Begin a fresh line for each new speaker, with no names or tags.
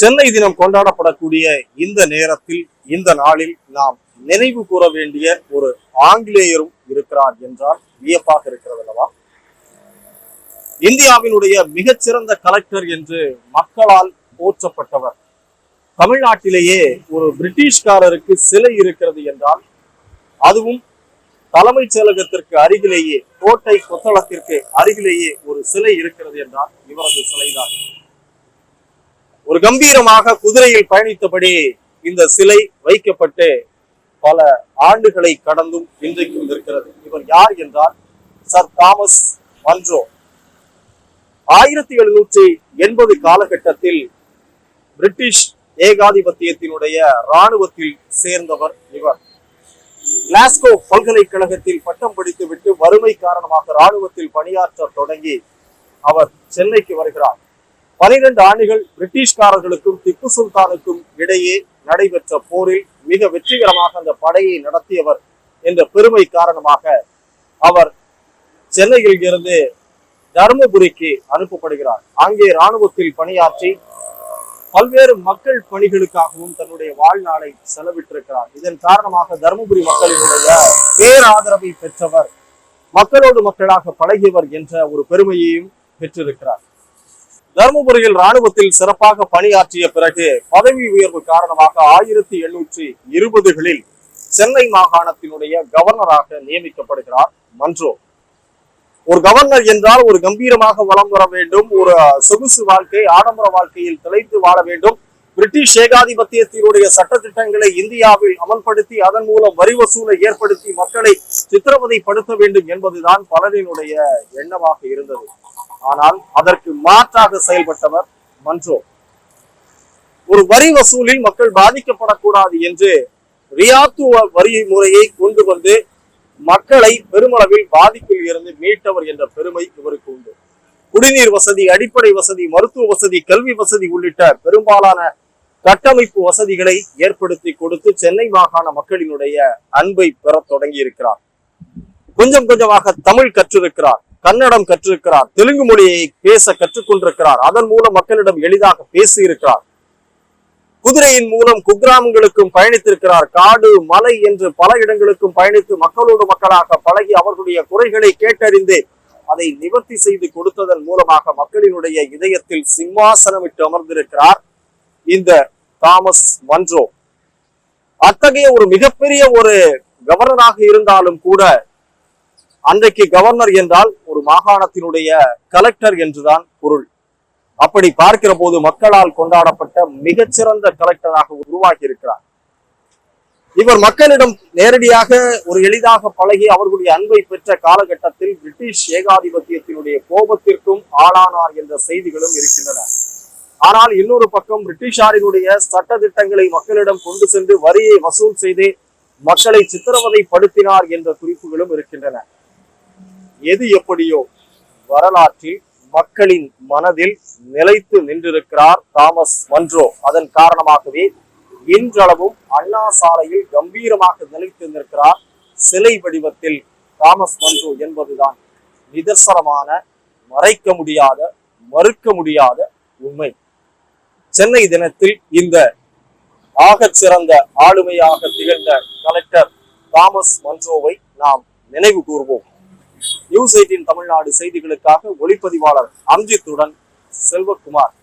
சென்னை தினம் கொண்டாடப்படக்கூடிய இந்த நேரத்தில் இந்த நாளில் நாம் நினைவு கூற வேண்டிய ஒரு ஆங்கிலேயரும் இருக்கிறார் என்றால் வியப்பாக இருக்கிறது அல்லவா? இந்தியாவினுடைய மிகச்சிறந்த கலெக்டர் என்று மக்களால் போற்றப்பட்டவர். தமிழ்நாட்டிலேயே ஒரு பிரிட்டிஷ்காரருக்கு சிலை இருக்கிறது என்றால் அதுவும் தலைமைச் செயலகத்திற்கு அருகிலேயே கோட்டை கொத்தளத்திற்கு அருகிலேயே ஒரு சிலை இருக்கிறது என்றால் இவரது சிலைதான். ஒரு கம்பீரமாக குதிரையில் பயணித்தபடி இந்த சிலை வைக்கப்பட்டு பல ஆண்டுகளை கடந்தும் இன்றைக்கும் இருக்கிறது. இவர் யார் என்றால் சர் தாமஸ் மன்றோ. ஆயிரத்தி எழுநூற்றி எண்பது காலகட்டத்தில் பிரிட்டிஷ் ஏகாதிபத்தியத்தினுடைய இராணுவத்தில் சேர்ந்தவர் இவர். கிளாஸ்கோ பல்கலைக்கழகத்தில் பட்டம் படித்துவிட்டு வறுமை காரணமாக இராணுவத்தில் பணியாற்ற தொடங்கி அவர் சென்னைக்கு வருகிறார். பனிரெண்டு ஆண்டுகள் பிரிட்டிஷ்காரர்களுக்கும் திப்பு சுல்தானுக்கும் இடையே நடைபெற்ற போரில் மிக வெற்றிகரமாக அந்த படையை நடத்தியவர் என்ற பெருமை காரணமாக அவர் சென்னையில் இருந்து தருமபுரிக்கு அனுப்பப்படுகிறார். அங்கே இராணுவத்தில் பணியாற்றி பல்வேறு மக்கள் பணிகளுக்காகவும் தன்னுடைய வாழ்நாளை செலவிட்டிருக்கிறார். இதன் காரணமாக தருமபுரி மக்களினுடைய பேராதரவை பெற்றவர் மக்களோடு மக்களாக பழகியவர் என்ற ஒரு பெருமையையும் பெற்றிருக்கிறார். தருமபுரியில் ராணுவத்தில் சிறப்பாக பணியாற்றிய பிறகு பதவி உயர்வு காரணமாக ஆயிரத்தி எண்ணூற்றி இருபதுகளில் சென்னை மாகாணத்தினுடைய கவர்னராக நியமிக்கப்படுகிறார் மன்றோ. ஒரு கவர்னர் என்றால் ஒரு கம்பீரமாக வளம் வர வேண்டும் ஒரு சொகுசு வாழ்க்கை ஆடம்பர வாழ்க்கையில் திளைத்து வாழ வேண்டும். பிரிட்டிஷ் ஏகாதிபத்தியத்தினுடைய சட்டத்திட்டங்களை இந்தியாவில் அமல்படுத்தி அதன் மூலம் வரி வசூலை ஏற்படுத்தி மக்களை சித்திரவதைப்படுத்த வேண்டும் என்பதுதான் பலரினுடைய எண்ணமாக இருந்தது. ஆனால் அதற்கு மாற்றாக செயல்பட்டவர் மன்றோ. ஒரு வரி வசூலில் மக்கள் பாதிக்கப்படக்கூடாது என்று ரியாத்து வரி முறையை கொண்டு வந்து மக்களை பெருமளவில் பாதிப்பில் இருந்து மீட்டவர் என்ற பெருமை இவருக்கு உண்டு. குடிநீர் வசதி அடிப்படை வசதி மருத்துவ வசதி கல்வி வசதி உள்ளிட்ட பெரும்பாலான கட்டமைப்பு வசதிகளை ஏற்படுத்தி கொடுத்து சென்னை மாகாண மக்களினுடைய அன்பை பெறத் தொடங்கி இருக்கிறார் கொஞ்சம் கொஞ்சமாக தமிழ் கற்றிருக்கிறார். கன்னடம் கற்றிருக்கிறார். தெலுங்கு மொழியை பேச கற்றுக்கொண்டிருக்கிறார். அதன் மூலம் மக்களிடம் எளிதாக பேசி இருக்கிறார் குதிரையின் மூலம் குக்கிராமங்களுக்கும் பயணித்திருக்கிறார். காடு மலை என்று பல இடங்களுக்கும் பயணித்து மக்களோடு மக்களாக பழகி அவர்களுடைய குறைகளை கேட்டறிந்து அதை நிவர்த்தி செய்து கொடுத்ததன் மூலமாக மக்களினுடைய இதயத்தில் சிம்மாசனமிட்டு அமர்ந்திருக்கிறார் இந்த தாமஸ் மன்றோ. அத்தகைய ஒரு மிகப்பெரிய ஒரு கவர்னராக இருந்தாலும் கூட அன்றைக்கு கவர்னர் என்றால் ஒரு மாகாணத்தினுடைய கலெக்டர் என்றுதான் பொருள். அப்படி பார்க்கிற போது மக்களால் கொண்டாடப்பட்ட மிகச்சிறந்த கலெக்டராக உருவாகி இருக்கிறார். இவர் மக்களிடம் நேரடியாக ஒரு எளிதாக பழகி அவர்களுடைய அன்பை பெற்ற காலகட்டத்தில் பிரிட்டிஷ் ஏகாதிபத்தியத்தினுடைய கோபத்திற்கும் ஆளானார் என்ற செய்திகளும் இருக்கின்றன. ஆனால் இன்னொரு பக்கம் பிரிட்டிஷாரினுடைய சட்ட திட்டங்களை மக்களிடம் கொண்டு சென்று வரியை வசூல் செய்து மக்களை சித்திரவதைப்படுத்தினார் என்ற குறிப்புகளும் இருக்கின்றன. எது எப்படியோ வரலாற்றில் மக்களின் மனதில் நிலைத்து நின்றிருக்கிறார் தாமஸ் மன்றோ. அதன் காரணமாகவே இன்றளவும் அண்ணா சாலையில் கம்பீரமாக நிலைத்து நிற்கிறார் சிலை வடிவத்தில் தாமஸ் மன்றோ என்பதுதான் நிதர்சனமான மறைக்க முடியாத மறுக்க முடியாத உண்மை. சென்னை தினத்தில் இந்த ஆகச் சிறந்த ஆளுமையாக திகழ்ந்த கலெக்டர் தாமஸ் மன்றோவை நாம் நினைவு கூர்வோம். நியூஸ் எயிட்டின் தமிழ்நாடு செய்திகளுக்காக ஒளிப்பதிவாளர் அம்ஜித்துடன் செல்வகுமார்.